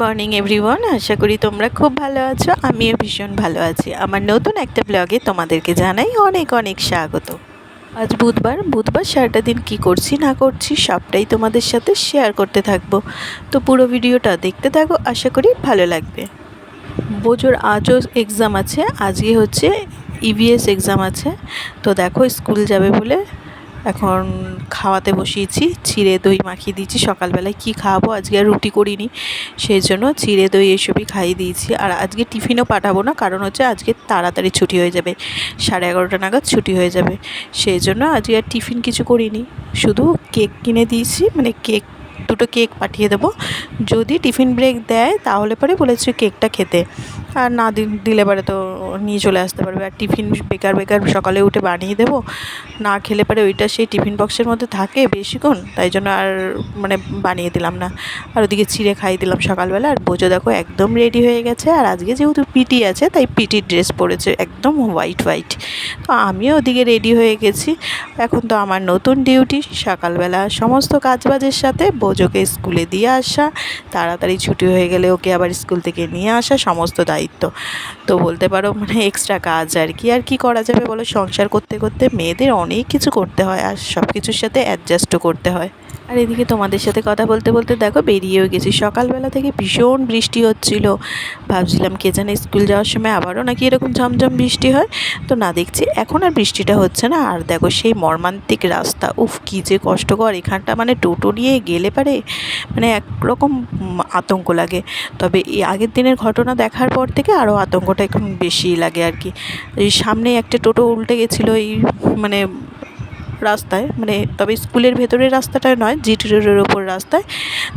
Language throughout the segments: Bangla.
মর্নিং এভরিওয়ান আশা করি তোমরা খুব ভালো আছো। আমিও ভীষণ ভালো আছি। আমার নতুন একটা ব্লগে তোমাদেরকে জানাই অনেক অনেক স্বাগত। আজ বুধবার। বুধবার সারাটা দিন কি করছি, না করছি, সবটাই তোমাদের সাথে শেয়ার করতে থাকব। তো পুরো ভিডিওটা দেখতে থাকো। আশা করি ভালো লাগবে। বোঝোর আজও এক্সাম আছে। আজকে হচ্ছে ইভিএস এক্সাম আছে। তো দেখো স্কুল যাবে বলে এখন খাওয়াতে বসিয়েছি, চিড়ে দই মাখিয়ে দিয়েছি, সকালবেলায় কি খাওয়াবো? আজকে আর রুটি করিনি, সেই জন্য চিড়ে দই এসবই খাইয়ে দিয়েছি। আর আজকে টিফিনও পাঠাবো না, কারণ হচ্ছে আজকে তাড়াতাড়ি ছুটি হয়ে যাবে, সাড়ে এগারোটা নাগাদ ছুটি হয়ে যাবে। সেই জন্য আজকে আর টিফিন কিছু করিনি, শুধু কেক কিনে দিয়েছি মানে কেক দুটো কেক পাঠিয়ে দেবো। যদি টিফিন ব্রেক দেয়, তাহলে পরে বলেছি কেকটা খেতে। আর না দিলে পরে তো নিয়ে চলে আসতে পারবে। আর টিফিন বেকার বেকার সকালে উঠে বানিয়ে দেবো। না খেলে পরে ওইটা সেই টিফিন বক্সের মধ্যে থাকে বেশিক্ষণ, তাই জন্য আর মানে বানিয়ে দিলাম না। আর ওদিকে চিড়ে খাইয়ে দিলাম সকালবেলা। আর বোঝো দেখো একদম রেডি হয়ে গেছে। আর আজকে যেহেতু পিটি আছে, তাই পিটির ড্রেস পরেছে একদম হোয়াইট হোয়াইট। তো আমিও ওদিকে রেডি হয়ে গেছি। এখন তো আমার নতুন ডিউটি, সকালবেলা সমস্ত কাজবাজের সাথে বোঝোকে স্কুলে দিয়ে আসা, তাড়াতাড়ি ছুটি হয়ে গেলে ওকে আবার স্কুল থেকে নিয়ে আসা, সমস্ত দায়িত্ব। তো বলতে পারো মানে এক্সট্রা কাজ আর কি। আর কি করা যাবে বলো? সংসার করতে করতে মেয়েদের অনেক কিছু করতে হয় আর সব কিছুর সাথে অ্যাডজাস্টও করতে হয়। আর এদিকে তোমাদের সাথে কথা বলতে বলতে দেখো বেরিয়েও গেছি। সকালবেলা থেকে ভীষণ বৃষ্টি হচ্ছিল। ভাবছিলাম কে জানে স্কুল যাওয়ার সময় আবারও নাকি এরকম ঝমঝম বৃষ্টি হয়। তো না দেখছি এখন আর বৃষ্টিটা হচ্ছে না। আর দেখো সেই মর্মান্তিক রাস্তা, উফ কী যে কষ্টকর। এখানটা মানে টোটো নিয়ে গেলে পারে মানে একরকম আতঙ্ক লাগে। তবে এই আগের দিনের ঘটনা দেখার পর থেকে আরও আতঙ্কটা এখন বেশি লাগে আর কি। সামনে একটা টোটো উল্টে গেছিল, এই মানে রাস্তায় মানে তবে স্কুলের ভেতরের রাস্তাটায় নয় জিটি রোডের ওপর রাস্তায়।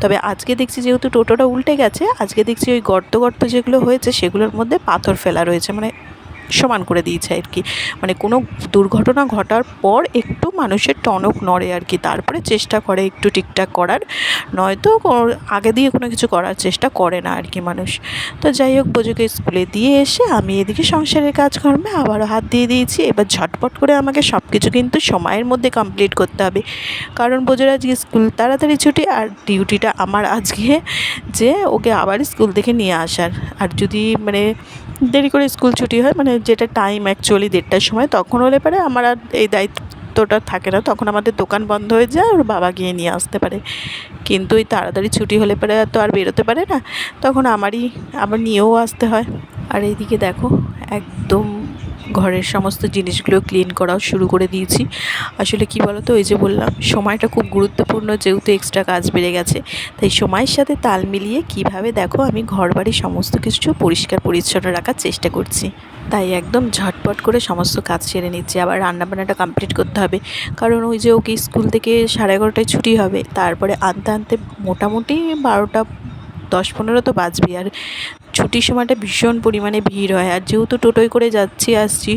তবে আজকে দেখছি যেহেতু টোটোটা উল্টে গেছে, আজকে দেখছি ওই গর্ত গর্ত যেগুলো হয়েছে, সেগুলোর মধ্যে পাথর ফেলা রয়েছে। মানে সমান করে দিয়েছে আর কি। মানে কোনো দুর্ঘটনা ঘটার পর একটু মানুষের টনক নড়ে আর কি, তারপরে চেষ্টা করে একটু ঠিকঠাক করার। নয়তো আগে দিয়ে কোনো কিছু করার চেষ্টা করে না আর কি মানুষ। তো যাই হোক বোঝোকে স্কুলে দিয়ে এসে আমি এদিকে সংসারের কাজকর্মে আবারও হাত দিয়ে দিয়েছি। এবার ঝটপট করে আমাকে সব কিছু কিন্তু সময়ের মধ্যে কমপ্লিট করতে হবে। কারণ বোঝোর আজকে স্কুল তাড়াতাড়ি ছুটি আর ডিউটিটা আমার আজকে যে ওকে আবার স্কুল থেকে নিয়ে আসার। আর যদি মানে দেরি করে স্কুল ছুটি হয় মানে যেটা টাইম অ্যাকচুয়ালি দেড়টার সময়, তখন হলে পরে আমার আর এই দায়িত্বটা থাকে না। তখন আমাদের দোকান বন্ধ হয়ে যায়, ওর বাবা গিয়ে নিয়ে আসতে পারে। কিন্তু ওই তাড়াতাড়ি ছুটি হলে পরে তো আর বেরোতে পারে না। তখন আমারই, আবার নিয়েও আসতে হয়। আর এইদিকে দেখো, একদম ঘরের সমস্ত জিনিসগুলো ক্লিন করাও শুরু করে দিয়েছি। আসলে কি বলতো, ওই যে বললাম, সময়টা খুব গুরুত্বপূর্ণ যেহেতু এক্সট্রা কাজ বেড়ে গেছে। তাই সময়ের সাথে তাল মিলিয়ে কীভাবে দেখো আমি ঘর বাড়ি সমস্ত কিছু পরিষ্কার পরিচ্ছন্ন রাখার চেষ্টা করছি। তাই একদম ঝটপট করে সমস্ত কাজ সেরে নিচ্ছি। আবার রান্নাবান্নাটা কমপ্লিট করতে হবে। কারণ ওই যে ওকে স্কুল থেকে সাড়ে এগারোটায় ছুটি হবে, তারপরে আনতে আনতে মোটামুটি বারোটা, দশ পনেরো তো বাজবে আর ছুটির সময়টা ভীষণ পরিমাণে ভিড় হয়। আর যেহেতু টোটোয় করে যাচ্ছি, আসছি,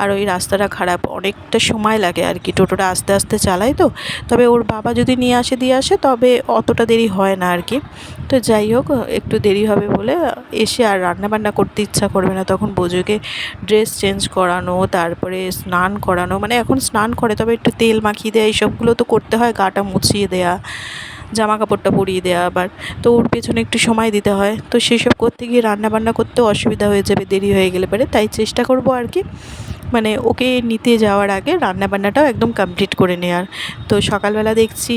আর ওই রাস্তাটা খারাপ, অনেকটা সময় লাগে আর কি। টোটোটা আস্তে আস্তে চালায় তো। তবে ওর বাবা যদি নিয়ে আসে, দিয়ে আসে, তবে অতটা দেরি হয় না আর কি। তো যাই হোক, একটু দেরি হবে বলে এসে আর রান্না বান্না করতে ইচ্ছা করবে না। তখন বোঝোকে ড্রেস চেঞ্জ করানো, তারপরে স্নান করানো মানে এখন স্নান করে, তবে একটু তেল মাখিয়ে দেয়, এইসবগুলো তো করতে হয়, গাটা মুছিয়ে দেয়া। জামা কাপড়টা পরিয়ে দেওয়া আবার তো ওর পেছনে একটু সময় দিতে হয়। তো সেসব করতে গিয়ে রান্না বান্না করতেও অসুবিধা হয়ে যাবে, দেরি হয়ে গেলে পরে। তাই চেষ্টা করব আর কি মানে ওকে নিতে যাওয়ার আগে রান্নাবান্নাটাও একদম কমপ্লিট করে নেওয়ার তো সকালবেলা দেখছি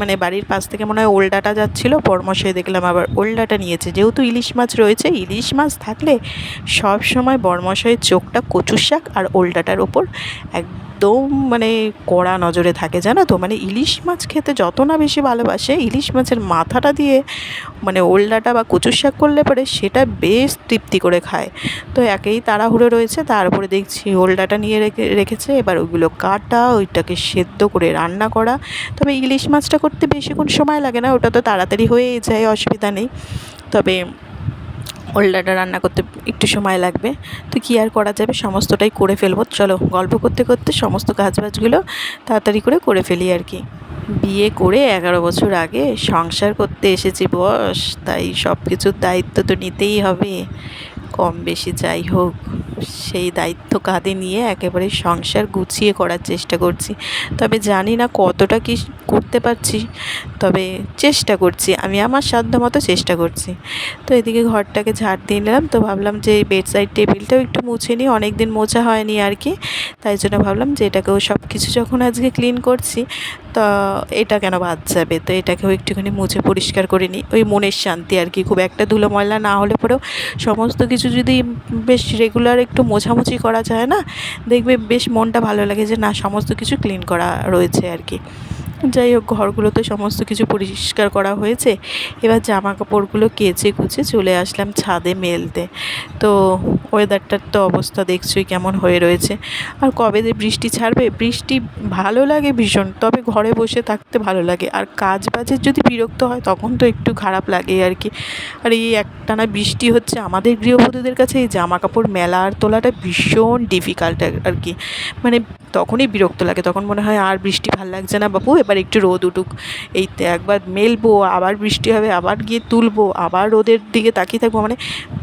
মানে বাড়ির পাশ থেকে মনে হয় ওলডাটা যাচ্ছিল পরমশাই দেখলাম আবার ওলডাটা নিয়েছে। যেহেতু ইলিশ মাছ রয়েছে, ইলিশ মাছ থাকলে সব সময় বরমশাইয়ের চোখটা কচুর শাক আর ওলডাটার ওপর এক একদম মানে কড়া নজরে থাকে, জানো তো? মানে ইলিশ মাছ খেতে যত না বেশি ভালোবাসে, ইলিশ মাছের মাথাটা দিয়ে মানে ওলডাটা বা কচুর শাক করলে পরে সেটা বেশ তৃপ্তি করে খায়। তো একেই তাড়াহুড়ো রয়েছে তারপরে দেখছি ওলডাটা নিয়ে রেখে, রেখেছে, এবার ওইগুলো কাটা, ওইটাকে সেদ্ধ করে রান্না করা। তবে ইলিশ মাছটা করতে বেশিক্ষণ সময় লাগে না, ওটা তো তাড়াতাড়ি হয়েই যায়, অসুবিধা নেই। তবে ওলডাটা রান্না করতে একটু সময় লাগবে। তো কী আর করা যাবে? সমস্তটাই করে ফেলব। চলো, গল্প করতে করতে সমস্ত কাজবাজগুলো তাড়াতাড়ি করে করে ফেলি আর কি। বিয়ে করে এগারো বছর আগে সংসার করতে এসেছি বস, তাই সব কিছুর দায়িত্ব তো নিতেই হবে। কম বেশি যাই হোক, সেই দায়িত্ব কাঁধে নিয়ে একেবারে সংসার গুছিয়ে করার চেষ্টা করছি। তবে জানি না কতটা কি করতে পারছি, তবে চেষ্টা করছি, আমি আমার সাধ্য মতো চেষ্টা করছি। তো এদিকে ঘরটাকে ঝাড় দিয়ে নিলাম, তো ভাবলাম যে এই বেড সাইড টেবিলটাও একটু মুছে নিই অনেক দিন মোছা হয়নি আর কি, তাই জন্য ভাবলাম যে এটাকেও সব কিছু যখন আজকে ক্লিন করছি, তা এটা কেন বাদ যাবে? তো এটাকেও একটুখানি মুছে পরিষ্কার করে নিই, ওই মনের শান্তি আর কি, খুব একটা ধুলো ময়লা না হলে পরেও সমস্ত কিছু যদি বেশ রেগুলার একটু মোছামুছি করা যায় না, দেখবে বেশ মনটা ভালো লাগে যে না, সমস্ত কিছু ক্লিন করা রয়েছে আর কি। যাই হোক, ঘরগুলোতে সমস্ত কিছু পরিষ্কার করা হয়েছে। এবার জামা কাপড়গুলো কেচে কুচে চলে আসলাম ছাদে মেলতে। তো ওয়েদারটার তো অবস্থা দেখছই কেমন হয়ে রয়েছে। আর কবে যে বৃষ্টি ছাড়বে, বৃষ্টি ভালো লাগে ভীষণ, তবে ঘরে বসে থাকতে ভালো লাগে। আর কাজ বাজের যদি বিরক্ত হয়, তখন তো একটু খারাপ লাগে আর কি। আর এই একটানা বৃষ্টি হচ্ছে আমাদের গৃহবধূদের কাছে, এই জামা কাপড় মেলা আর তোলাটা ভীষণ ডিফিকাল্ট আর কি। মানে তখনই বিরক্ত লাগে, তখন মনে হয় আর বৃষ্টি ভালো লাগছে না বাবু এবার একটু রোদ উঠুক। এই তো একবার মেলবো, আবার বৃষ্টি হবে, আবার গিয়ে তুলবো, আবার রোদের দিকে তাকিয়ে থাকব। মানে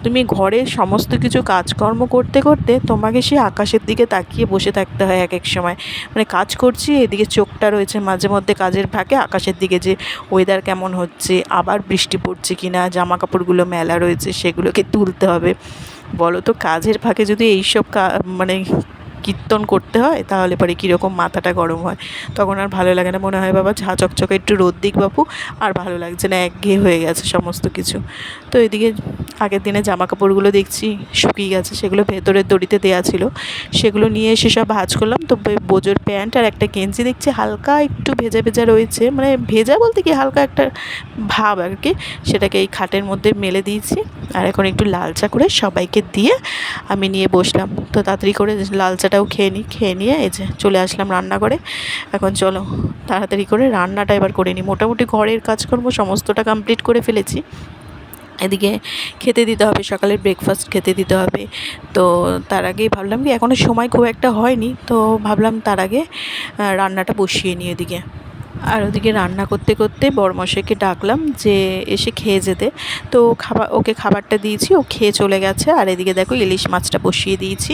তুমি ঘরের সমস্ত কিছু কাজকর্ম করতে করতে তোমাকে সেই আকাশের দিকে তাকিয়ে বসে থাকতে হয় এক এক সময়। মানে কাজ করছি, এদিকে চোখটা রয়েছে মাঝে মধ্যে কাজের ফাঁকে, আকাশের দিকে যে ওয়েদার কেমন হচ্ছে, আবার বৃষ্টি পড়ছে কি না জামা কাপড়গুলো মেলা রয়েছে, সেগুলোকে তুলতে হবে। বলো তো, কাজের ফাঁকে যদি এইসব মানে কীর্তন করতে হয়, তাহলে পরে কীরকম মাথাটা গরম হয়। তখন আর ভালো লাগে না, মনে হয় বাবা ঝা চকচকে একটু রোদ দিক বাপু, আর ভালো লাগছে না একঘেয়ে হয়ে গেছে সমস্ত কিছু। তো এদিকে আগের দিনে জামা কাপড়গুলো দেখছি, শুকিয়ে গেছে, সেগুলো ভেতরের দড়িতে দেওয়া ছিল। সেগুলো নিয়ে এসে সব ভাজ করলাম, তো বোজোর প্যান্ট আর একটা গেঞ্জি দেখছি, হালকা একটু ভেজা ভেজা রয়েছে মানে ভেজা বলতে কি হালকা একটা ভাব আর কি, সেটাকে এই খাটের মধ্যে মেলে দিয়েছি, আর এখন একটু লাল চা করে সবাইকে দিয়ে আমি নিয়ে বসলাম। তো তাড়াতাড়ি করে লাল চাটাও খেয়ে নিই খেয়ে নিয়ে এই যে চলে আসলাম রান্না করে এখন চলো তাড়াতাড়ি করে রান্নাটা এবার করে নিই মোটামুটি ঘরের কাজকর্ম সমস্তটা কমপ্লিট করে ফেলেছি। এদিকে খেতে দিতে হবে, সকালের ব্রেকফাস্ট খেতে দিতে হবে। তো তার আগেই ভাবলাম কি এখনও সময় খুব একটা হয়নি, তো ভাবলাম তার আগে রান্নাটা বসিয়ে নিই এদিকে। আর ওদিকে রান্না করতে করতে বড়মশাইকে ডাকলাম যে এসে খেয়ে যেতে। তো খাবার ওকে খাবারটা দিয়েছি, ও খেয়ে চলে গেছে। আর এদিকে দেখো ইলিশ মাছটা বসিয়ে দিয়েছি।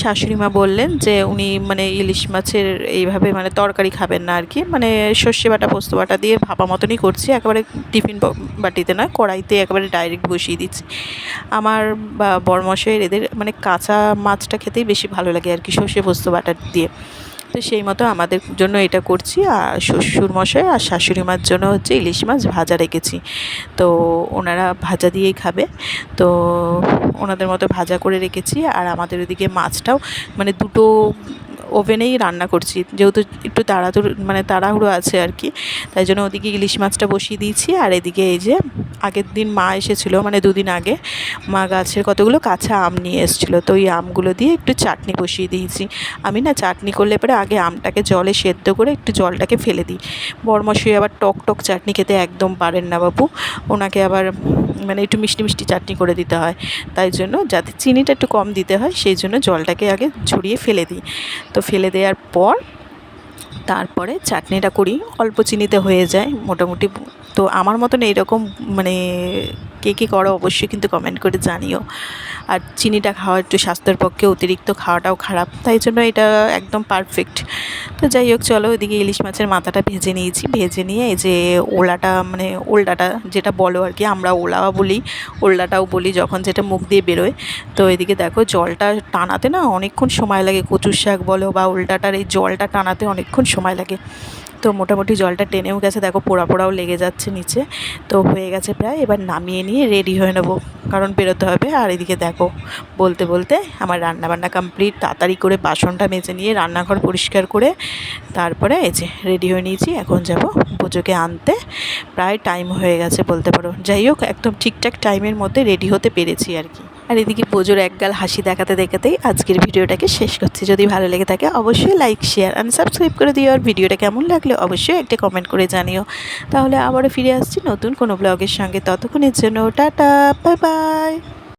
শাশুড়ি মা বললেন যে উনি মানে ইলিশ মাছের এইভাবে মানে তরকারি খাবেন না আর কি মানে সর্ষে বাটা, পোস্ত বাটা দিয়ে ভাপা মতনই করছি। একেবারে টিফিন বাটিতে নয়, কড়াইতে একেবারে ডাইরেক্ট বসিয়ে দিচ্ছি। আমার বড়মশাইয়ের এদের মানে কাঁচা মাছটা খেতেই বেশি ভালো লাগে আর কি সর্ষে, পোস্ত, বাটা দিয়ে। তো সেই মতো আমাদের জন্য এটা করছি। আর শ্বশুর মশাই আর শাশুড়ি মার জন্য হচ্ছে ইলিশ মাছ ভাজা রেখেছি। তো ওনারা ভাজা দিয়েই খাবে। তো ওনাদের মতো ভাজা করে রেখেছি। আর আমাদের ওদিকে মাছটাও মানে দুটো ওভেনেই রান্না করছি। যেহেতু একটু তাড়াতাড়ি মানে তাড়াহুড়ো আছে আর কি, তাই জন্য ওদিকে ইলিশ মাছটা বসিয়ে দিয়েছি। আর এদিকে এই যে আগের দিন মা এসেছিল মানে দুদিন আগে, মা গাছের কতগুলো কাঁচা আম নিয়ে এসেছিল, তো ওই আমগুলো দিয়ে একটু চাটনি বসিয়ে দিয়েছি। আমি না চাটনি করলে পরে আগে আমটাকে জলে সেদ্ধ করে একটু জলটাকে ফেলে দিই। বরমশাই আবার টক টক চাটনি খেতে একদম পারেন না বাবু ওনাকে আবার মানে একটু মিষ্টি মিষ্টি চাটনি করে দিতে হয়। তাই জন্য যাতে চিনিটা একটু কম দিতে হয়, সেই জন্য জলটাকে আগে ঝরিয়ে ফেলে দিই। তো ফেলে দেওয়ার পর তারপরে চাটনিটা করি। অল্প চিনিতে হয়ে যায় মোটামুটি। তো আমার মতন এইরকম মানে কে কী করো অবশ্যই কিন্তু কমেন্ট করে জানিও। আর চিনিটা খাওয়া একটু স্বাস্থ্যের পক্ষে অতিরিক্ত খাওয়াটাও খারাপ, তাই জন্য এটা একদম পারফেক্ট তো যাই হোক, চলো ওইদিকে ইলিশ মাছের মাথাটা ভেজে নিয়েছি। ভেজে নিয়ে এই যে ওলাটা মানে ওলডাটা যেটা বলো আর কি, আমরা ওলা বলি ওল্ডাটাও বলি যখন যেটা মুখ দিয়ে বেরোয়। তো এদিকে দেখো জলটা টানাতে না অনেকক্ষণ সময় লাগে। কচুর শাক বলো বা ওল্ডাটার এই জলটা টানাতে অনেকক্ষণ সময় লাগে। তো মোটামুটি জলটা টেনেও গেছে, দেখো পোড়া পোড়াও লেগে যাচ্ছে নিচে। তো হয়ে গেছে প্রায়, এবার নামিয়ে নিয়ে রেডি হয়ে নেব। কারণ বেরোতে হবে, আর এদিকে দেখো, বলতে বলতে আমার রান্নাবান্না কমপ্লিট তাড়াতাড়ি করে বাসনটা মেজে নিয়ে রান্নাঘর পরিষ্কার করে তারপরে এই যে রেডি হয়ে নিয়েছি, এখন যাব পুজোকে আনতে। প্রায় টাইম হয়ে গেছে বলতে পারো। যাই হোক, একদম ঠিকঠাক টাইমের মধ্যে রেডি হতে পেরেছি আর কি। আর এদিকে পুজোর একগাল হাসি দেখাতে দেখাতেই আজকের ভিডিওটাকে শেষ করছি। যদি ভালো লেগে থাকে অবশ্যই লাইক শেয়ার অ্যান্ড সাবস্ক্রাইব করে দিও। আর ভিডিওটা কেমন লাগলে অবশ্যই একটা কমেন্ট করে জানিও। তাহলে আবারও ফিরে আসছি নতুন কোনো ব্লগের সঙ্গে। ততক্ষণের জন্য টাটা বাই বাই